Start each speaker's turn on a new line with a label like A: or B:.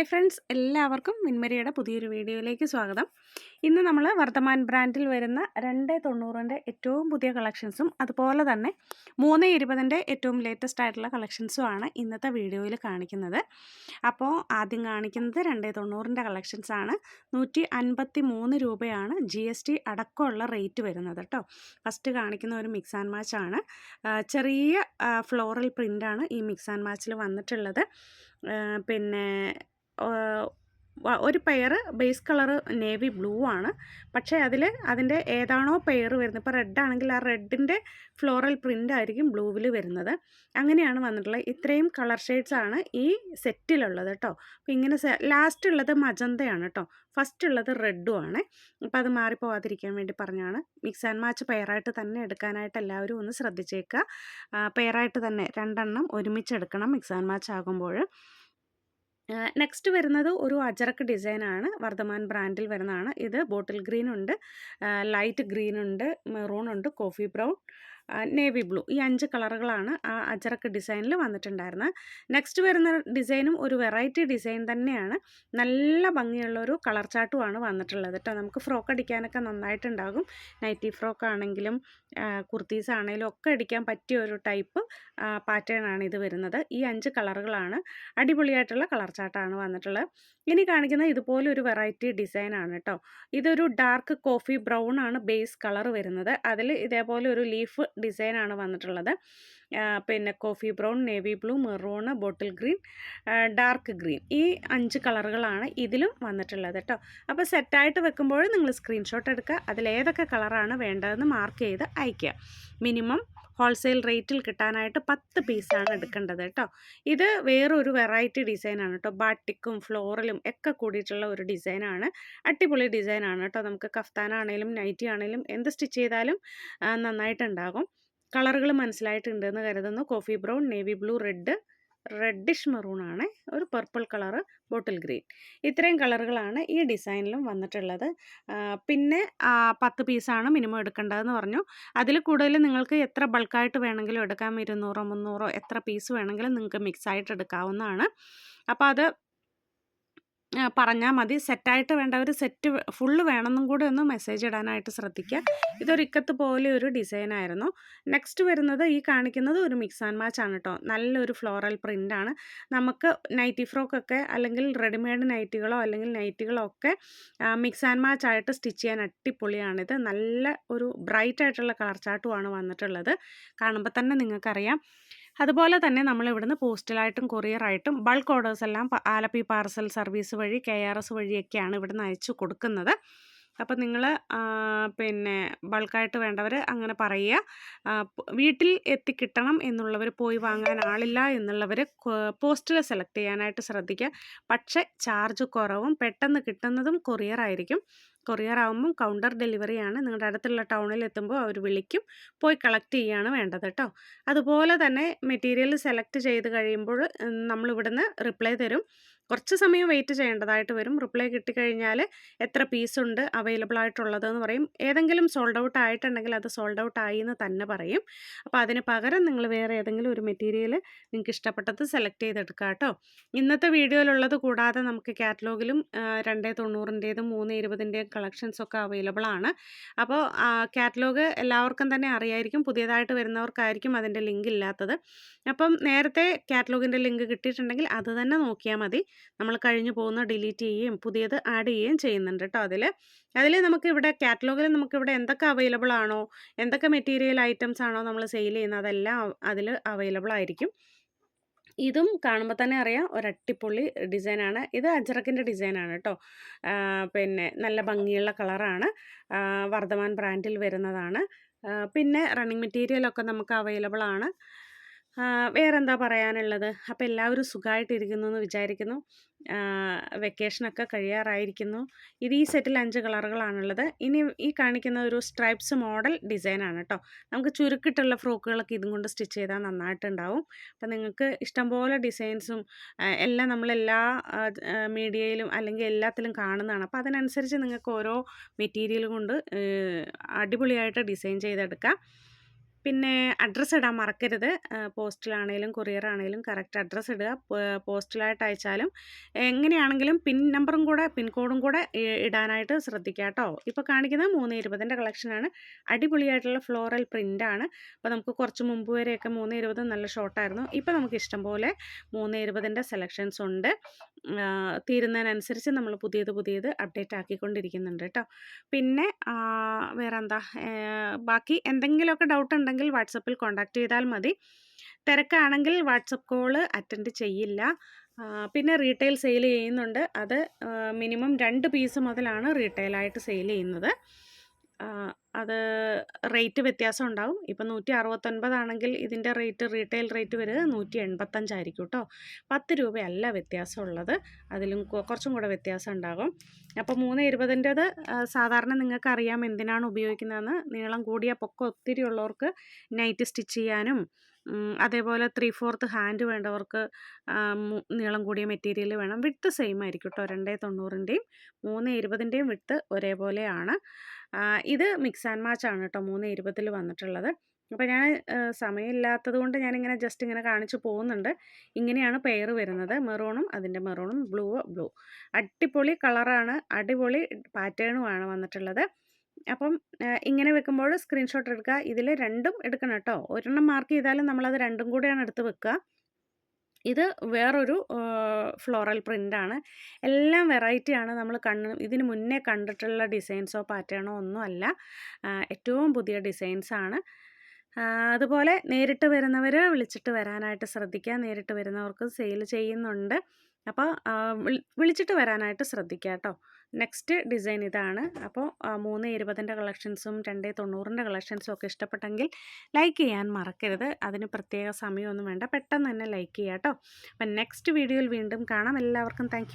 A: Hi friends എല്ലാവർക്കും മിൻമരിയുടെ പുതിയൊരു വീഡിയോയിലേക്ക് സ്വാഗതം. ഇന്ന് നമ്മൾ വർത്തമാൻ ബ്രാൻഡിൽ വരുന്ന രണ്ട് തൊണ്ണൂറിന്റെ ഏറ്റവും പുതിയ കളക്ഷൻസും അതുപോലെ തന്നെ മൂന്ന് ഇരുപതിന്റെ ഏറ്റവും ലേറ്റസ്റ്റ് ആയിട്ടുള്ള കളക്ഷൻസുമാണ് ഇന്നത്തെ വീഡിയോയിൽ കാണിക്കുന്നത്. അപ്പോൾ ആദ്യം കാണിക്കുന്നത് രണ്ട് തൊണ്ണൂറിന്റെ കളക്ഷൻസാണ് നൂറ്റി അൻപത്തി മൂന്ന് രൂപയാണ് ജി എസ് ടി അടക്കമുള്ള റേറ്റ് വരുന്നത് കേട്ടോ ഫസ്റ്റ് കാണിക്കുന്ന ഒരു മിക്സ് ആൻഡ് മാച്ച് ആണ്. ചെറിയ ഫ്ലോറൽ പ്രിന്റാണ് ഈ മിക്സ് ആൻഡ് മാച്ചിൽ വന്നിട്ടുള്ളത്. പിന്നെ ഒരു pair base colour navy blue ആണ്. പക്ഷേ അതിൽ അതിന്റെ ഏതാണോ പെയർ വരുന്നത്. ഇപ്പോൾ റെഡ് ആണെങ്കിൽ ആ റെഡിന്റെ ഫ്ലോറൽ പ്രിന്റ് ആയിരിക്കും ബ്ലൂവിൽ വരുന്നത്. അങ്ങനെയാണ് വന്നിട്ടുള്ളത്. ഇത്രയും കളർ ഷെയ്ഡ്സ് ആണ് ഈ സെറ്റിലുള്ളത് കേട്ടോ അപ്പോൾ ഇങ്ങനെ ലാസ്റ്റ് ഉള്ളത് മജന്തയാണ് കേട്ടോ ഫസ്റ്റ് ഉള്ളത് റെഡും ആണ്. അപ്പോൾ അത് മാറിപ്പോവാതിരിക്കാൻ വേണ്ടി പറഞ്ഞാണ്. മിക്സ് ആൻഡ് മാച്ച് പെയറായിട്ട് തന്നെ എടുക്കാനായിട്ട് എല്ലാവരും ഒന്ന് ശ്രദ്ധിച്ചേക്കുക പെയറായിട്ട് തന്നെ രണ്ടെണ്ണം ഒരുമിച്ച് എടുക്കണം മിക്സ് ആൻഡ് മാച്ച് ആകുമ്പോൾ. നെക്സ്റ്റ് വരുന്നത് ഒരു അജറക്ക് ഡിസൈനാണ് വർദ്ധമാൻ ബ്രാൻഡിൽ വരുന്നതാണ്. ഇത് ബോട്ടിൽ ഗ്രീൻ ഉണ്ട്. ലൈറ്റ് ഗ്രീൻ ഉണ്ട് മെറൂൺ ഉണ്ട് കോഫി ബ്രൗൺ നേവി ബ്ലൂ ഈ അഞ്ച് കളറുകളാണ് ആ അജറക്ക് ഡിസൈനിൽ വന്നിട്ടുണ്ടായിരുന്നത് നെക്സ്റ്റ് വരുന്ന ഡിസൈനും ഒരു വെറൈറ്റി ഡിസൈൻ തന്നെയാണ്. നല്ല ഭംഗിയുള്ള ഒരു കളർ ചാട്ടുമാണ് വന്നിട്ടുള്ളത് കേട്ടോ നമുക്ക് ഫ്രോക്ക് അടിക്കാനൊക്കെ നന്നായിട്ടുണ്ടാകും. നൈറ്റി ഫ്രോക്ക് ആണെങ്കിലും കുർത്തീസ് ആണെങ്കിലും ഒക്കെ അടിക്കാൻ പറ്റിയ ഒരു ടൈപ്പ് പാറ്റേൺ ആണ് ഇത് വരുന്നത്. ഈ അഞ്ച് കളറുകളാണ് അടിപൊളിയായിട്ടുള്ള കളർ ചാട്ടാണ് വന്നിട്ടുള്ളത്. ഇനി കാണിക്കുന്ന ഇതുപോലെ ഒരു വെറൈറ്റി ഡിസൈൻ ആണ് കേട്ടോ ഇതൊരു ഡാർക്ക് കോഫി ബ്രൗൺ ആണ് ബേസ് കളർ വരുന്നത്. അതിൽ ഇതേപോലെ ഒരു ലീഫ് ഡിസൈൻ ആണ് വന്നിട്ടുള്ളത് പിന്നെ coffee brown navy blue maroon bottle green dark green. ഈ അഞ്ച് കളറുകളാണ് ഇതിലും വന്നിട്ടുള്ളത് കേട്ടോ. അപ്പോൾ സെറ്റായിട്ട് വെക്കുമ്പോൾ നിങ്ങൾ സ്ക്രീൻഷോട്ട് എടുക്കുക. അതിലേതൊക്കെ കളറാണ് വേണ്ടതെന്ന് മാർക്ക് ചെയ്ത് അയയ്ക്കുക. മിനിമം ഹോൾസെയിൽ റേറ്റിൽ കിട്ടാനായിട്ട് പത്ത് പീസാണ് എടുക്കേണ്ടത് കേട്ടോ. ഇത് വേറൊരു വെറൈറ്റി ഡിസൈനാണ് കേട്ടോ. ബാട്ടിക്കും ഫ്ലോറലും ഒക്കെ കൂടിയിട്ടുള്ള ഒരു ഡിസൈനാണ്. അടിപൊളി ഡിസൈനാണ് കേട്ടോ. നമുക്ക് കഫ്താനാണേലും നൈറ്റി ആണേലും എന്ത് സ്റ്റിച്ച് ചെയ്താലും നന്നായിട്ടുണ്ടാകും. കളറുകൾ മനസ്സിലായിട്ടുണ്ട് എന്ന് കരുതുന്നു. Coffee brown navy blue red. Reddish maroon ആണ് ഒരു പർപ്പിൾ കളറ് ബോട്ടിൽ ഗ്രീൻ ഇത്രയും കളറുകളാണ് ഈ ഡിസൈനിലും വന്നിട്ടുള്ളത്. പിന്നെ പത്ത് പീസാണ് മിനിമം എടുക്കേണ്ടതെന്ന് പറഞ്ഞു. അതിൽ കൂടുതൽ നിങ്ങൾക്ക് എത്ര ബൾക്കായിട്ട് വേണമെങ്കിലും എടുക്കാം ഇരുന്നൂറോ മുന്നൂറോ എത്ര പീസ് വേണമെങ്കിലും നിങ്ങൾക്ക് മിക്സ് ആയിട്ട് എടുക്കാവുന്നതാണ്. അപ്പോൾ അത് പറഞ്ഞാൽ മതി. സെറ്റായിട്ട് വേണ്ടവർ സെറ്റ് ഫുള്ള് വേണമെന്നും കൂടെ ഒന്ന് മെസ്സേജ് ഇടാനായിട്ട് ശ്രദ്ധിക്കുക ഇതൊരു ഇക്കത്ത് പോലെ ഒരു ഡിസൈനായിരുന്നു നെക്സ്റ്റ് വരുന്നത് ഈ കാണിക്കുന്നത് ഒരു മിക്സ് ആൻഡ് മാച്ച് ആണ് കേട്ടോ നല്ലൊരു ഫ്ലോറൽ ആണ്. നമുക്ക് നൈറ്റി ഫ്രോക്കൊക്കെ അല്ലെങ്കിൽ റെഡിമെയ്ഡ് നൈറ്റികളോ അല്ലെങ്കിൽ നൈറ്റികളോ ഒക്കെ മിക്സ് ആൻഡ് മാച്ച് ആയിട്ട് സ്റ്റിച്ച് ചെയ്യാൻ അടിപൊളിയാണിത്. നല്ല ഒരു ബ്രൈറ്റ് ആയിട്ടുള്ള കളർ ചാട്ടുമാണ് വന്നിട്ടുള്ളത്. കാണുമ്പോൾ തന്നെ നിങ്ങൾക്കറിയാം. അതുപോലെ തന്നെ നമ്മൾ ഇവിടുന്ന് പോസ്റ്റലായിട്ടും കൊറിയറായിട്ടും ബൾക്ക് ഓർഡേഴ്സ് എല്ലാം ആലപ്പി പാർസൽ സർവീസ് വഴി കെ ആർ എസ് വഴിയൊക്കെയാണ് ഇവിടുന്ന് അയച്ചു കൊടുക്കുന്നത്. അപ്പം നിങ്ങൾ പിന്നെ ബൾക്കായിട്ട് വേണ്ടവർ അങ്ങനെ പറയുക. വീട്ടിൽ എത്തിക്കിട്ടണം എന്നുള്ളവർ പോയി വാങ്ങാൻ ആളില്ല എന്നുള്ളവർ പോസ്റ്റിൽ സെലക്ട് ചെയ്യാനായിട്ട് ശ്രദ്ധിക്കുക. പക്ഷേ ചാർജ് കുറവും പെട്ടെന്ന് കിട്ടുന്നതും കൊറിയർ ആയിരിക്കും കൊറിയർ ആകുമ്പം കൗണ്ടർ ഡെലിവറി ആണ് നിങ്ങളുടെ അടുത്തുള്ള ടൗണിൽ എത്തുമ്പോൾ അവർ വിളിക്കും. പോയി കളക്ട് ചെയ്യുകയാണ് വേണ്ടത് കേട്ടോ അതുപോലെ തന്നെ മെറ്റീരിയൽ സെലക്ട് ചെയ്ത് കഴിയുമ്പോൾ നമ്മളിവിടുന്ന് റിപ്ലൈ തരും. കുറച്ച് സമയം വെയിറ്റ് ചെയ്യേണ്ടതായിട്ട് വരും. റിപ്ലൈ കിട്ടിക്കഴിഞ്ഞാൽ എത്ര പീസ് ഉണ്ട് അവൈലബിൾ ആയിട്ടുള്ളത് എന്ന് പറയും. ഏതെങ്കിലും സോൾഡ് ഔട്ട് ആയിട്ടുണ്ടെങ്കിൽ അത് സോൾഡ് ഔട്ട് ആയി എന്ന് തന്നെ പറയും. അപ്പോൾ അതിന് പകരം നിങ്ങൾ വേറെ ഏതെങ്കിലും ഒരു മെറ്റീരിയൽ നിങ്ങൾക്ക് ഇഷ്ടപ്പെട്ടത് സെലക്ട് ചെയ്തെടുക്കുക കേട്ടോ ഇന്നത്തെ വീഡിയോയിലുള്ളത് കൂടാതെ നമുക്ക് കാറ്റലോഗിലും രണ്ടേ തൊണ്ണൂറിന്റേതും മൂന്ന് ഇരുപതിന്റെയും കളക്ഷൻസ് ഒക്കെ അവൈലബിൾ ആണ് അപ്പോൾ കാറ്റലോഗ് എല്ലാവർക്കും തന്നെ അറിയായിരിക്കും. പുതിയതായിട്ട് വരുന്നവർക്കായിരിക്കും അതിന്റെ ലിങ്ക് ഇല്ലാത്തത്. അപ്പം നേരത്തെ കാറ്റലോഗിന്റെ ലിങ്ക് കിട്ടിയിട്ടുണ്ടെങ്കിൽ അത് തന്നെ നോക്കിയാൽ മതി. നമ്മൾ കഴിഞ്ഞു പോകുന്ന ഡിലീറ്റ് ചെയ്യുകയും പുതിയത് ആഡ് ചെയ്യുകയും ചെയ്യുന്നുണ്ട് കേട്ടോ അതിൽ. അതിൽ നമുക്ക് ഇവിടെ കാറ്റലോഗിൽ നമുക്കിവിടെ എന്തൊക്കെ അവൈലബിൾ ആണോ എന്തൊക്കെ മെറ്റീരിയൽ ഐറ്റംസ് ആണോ നമ്മൾ സെയിൽ ചെയ്യുന്നത് അതെല്ലാം അതിൽ അവൈലബിൾ ആയിരിക്കും ഇതും കാണുമ്പോൾ തന്നെ അറിയാം ഒരു അട്ടിപ്പൊളി ഡിസൈനാണ്. ഇത് അജറക്കിന്റെ ഡിസൈനാണ് കേട്ടോ പിന്നെ നല്ല ഭംഗിയുള്ള കളറാണ്. വർദ്ധമാൻ ബ്രാൻഡിൽ വരുന്നതാണ്. പിന്നെ റണ്ണിങ് മെറ്റീരിയലൊക്കെ നമുക്ക് അവൈലബിൾ ആണ് വേറെന്താ പറയാനുള്ളത്? അപ്പോൾ എല്ലാവരും സുഖമായിട്ടിരിക്കുന്നു എന്ന് വിചാരിക്കുന്നു വെക്കേഷനൊക്കെ കഴിയാറായിരിക്കുന്നു. ഇത് ഈ സെറ്റിൽ അഞ്ച് കളറുകളാണുള്ളത്. ഇനി ഈ കാണിക്കുന്ന ഒരു സ്ട്രൈപ്സ് മോഡൽ ഡിസൈനാണ് കേട്ടോ നമുക്ക് ചുരുക്കിട്ടുള്ള ഫ്രോക്കുകളൊക്കെ ഇതും കൊണ്ട് സ്റ്റിച്ച് ചെയ്താൽ നന്നായിട്ടുണ്ടാവും. അപ്പം നിങ്ങൾക്ക് ഇഷ്ടംപോലെ ഡിസൈൻസും എല്ലാം നമ്മളെല്ലാ മീഡിയയിലും അല്ലെങ്കിൽ എല്ലാത്തിലും കാണുന്നതാണ്. അപ്പോൾ അതിനനുസരിച്ച് നിങ്ങൾക്ക് ഓരോ മെറ്റീരിയൽ കൊണ്ട് അടിപൊളിയായിട്ട് ഡിസൈൻ ചെയ്തെടുക്കാം. പിന്നെ അഡ്രസ്സ് ഇടാൻ മറക്കരുത്. പോസ്റ്റിലാണേലും കൊറിയറാണേലും കറക്റ്റ് അഡ്രസ്സ് ഇടുക. പോസ്റ്റിലായിട്ട് അയച്ചാലും എങ്ങനെയാണെങ്കിലും പിൻ നമ്പറും കൂടെ പിൻകോഡും കൂടെ ഇടാനായിട്ട് ശ്രദ്ധിക്കുക കേട്ടോ. ഇപ്പോൾ കാണിക്കുന്നത് മൂന്ന് ഇരുപതിന്റെ കളക്ഷനാണ് അടിപൊളിയായിട്ടുള്ള ഫ്ലോറൽ പ്രിന്റാണ് അപ്പോൾ നമുക്ക് കുറച്ച് മുമ്പ് വരെയൊക്കെ മൂന്ന് ഇരുപത് നല്ല ഷോർട്ടായിരുന്നു ഇപ്പോൾ നമുക്ക് ഇഷ്ടം പോലെ മൂന്ന് ഇരുപതിന്റെ സെലക്ഷൻസ് ഉണ്ട്. തീരുന്നതിനനുസരിച്ച് നമ്മൾ പുതിയത് പുതിയത് അപ്ഡേറ്റ് ആക്കിക്കൊണ്ടിരിക്കുന്നുണ്ട് കേട്ടോ. പിന്നെ വേറെ എന്താ ബാക്കി എന്തെങ്കിലുമൊക്കെ ഡൗട്ട് ഉണ്ടെങ്കിൽ വാട്സപ്പിൽ കോൺടാക്റ്റ് ചെയ്താൽ മതി. തിരക്കാണെങ്കിൽ വാട്സപ്പ് കോൾ അറ്റൻഡ് ചെയ്യില്ല. പിന്നെ റീറ്റെയിൽ സെയിൽ ചെയ്യുന്നുണ്ട്. അത് മിനിമം രണ്ട് പീസ് മുതലാണ് റീറ്റെയിലായിട്ട് സെയിൽ ചെയ്യുന്നത്. അത് റേറ്റ് വ്യത്യാസം ഉണ്ടാവും. ഇപ്പം നൂറ്റി അറുപത്തൊൻപതാണെങ്കിൽ ഇതിന്റെ റേറ്റ് റീറ്റെയിൽ റേറ്റ് വരിക നൂറ്റി എൺപത്തഞ്ചായിരിക്കും കേട്ടോ പത്ത് രൂപയല്ല വ്യത്യാസമുള്ളത് അതിലും കുറച്ചും കൂടെ വ്യത്യാസം ഉണ്ടാകും. അപ്പോൾ മൂന്ന് ഇരുപതിന്റെത് സാധാരണ നിങ്ങൾക്ക് അറിയാം എന്തിനാണ് ഉപയോഗിക്കുന്നതെന്ന്. നീളം കൂടിയ പൊക്കം ഒത്തിരി ഉള്ളവർക്ക് നൈറ്റ് സ്റ്റിച്ച് ചെയ്യാനും അതേപോലെ ത്രീ ഫോർത്ത് ഹാൻഡ് വേണ്ടവർക്ക് നീളം കൂടിയ മെറ്റീരിയൽ വേണം. വിട്ട് സെയിം ആയിരിക്കും കേട്ടോ രണ്ടേ തൊണ്ണൂറിന്റെയും മൂന്ന് ഇരുപതിന്റെയും വിട്ട് ഒരേപോലെയാണ്. ഇത് മിക്സ് ആൻഡ് മാച്ച് ആണ് കേട്ടോ മൂന്ന് ഇരുപതിൽ വന്നിട്ടുള്ളത്. അപ്പോൾ ഞാൻ സമയമില്ലാത്തത് കൊണ്ട് ഞാനിങ്ങനെ ജസ്റ്റ് ഇങ്ങനെ കാണിച്ചു പോകുന്നുണ്ട്. ഇങ്ങനെയാണ് പെയർ വരുന്നത്. മെറൂണും അതിന്റെ മെറൂണും ബ്ലൂ ബ്ലൂ അടിപൊളി കളറാണ് അടിപൊളി പാറ്റേണുമാണ് വന്നിട്ടുള്ളത്. അപ്പം ഇങ്ങനെ വെക്കുമ്പോൾ സ്ക്രീൻഷോട്ട് എടുക്കുക. ഇതിൽ രണ്ടും എടുക്കണം കേട്ടോ. ഒരെണ്ണം മാർക്ക് ചെയ്താലും നമ്മളത് രണ്ടും കൂടെയാണ് എടുത്ത് വെക്കുക. ഇത് വേറൊരു ഫ്ലോറൽ പ്രിന്റാണ് എല്ലാം വെറൈറ്റിയാണ് നമ്മൾ കണ്ണ് ഇതിന് മുന്നേ കണ്ടിട്ടുള്ള ഡിസൈൻസോ പാറ്റേണോ ഒന്നുമല്ല ഏറ്റവും പുതിയ ഡിസൈൻസാണ് അതുപോലെ നേരിട്ട് വരുന്നവർ വിളിച്ചിട്ട് വരാനായിട്ട് ശ്രദ്ധിക്കുക. നേരിട്ട് വരുന്നവർക്ക് സെയിൽ ചെയ്യുന്നുണ്ട്. അപ്പോൾ വിളിച്ചിട്ട് വരാനായിട്ട് ശ്രദ്ധിക്കുക കേട്ടോ. നെക്സ്റ്റ് ഡിസൈൻ ഇതാണ്. അപ്പോൾ മൂന്ന് ഇരുപതിന്റെ കളക്ഷൻസും രണ്ട് തൊണ്ണൂറിന്റെ കളക്ഷൻസും ഒക്കെ ഇഷ്ടപ്പെട്ടെങ്കിൽ ലൈക്ക് ചെയ്യാൻ മറക്കരുത്. അതിന് പ്രത്യേക സമയമൊന്നും വേണ്ട. പെട്ടെന്ന് തന്നെ ലൈക്ക് ചെയ്യാം കേട്ടോ. അപ്പം നെക്സ്റ്റ് വീഡിയോയിൽ വീണ്ടും കാണാം. എല്ലാവർക്കും താങ്ക്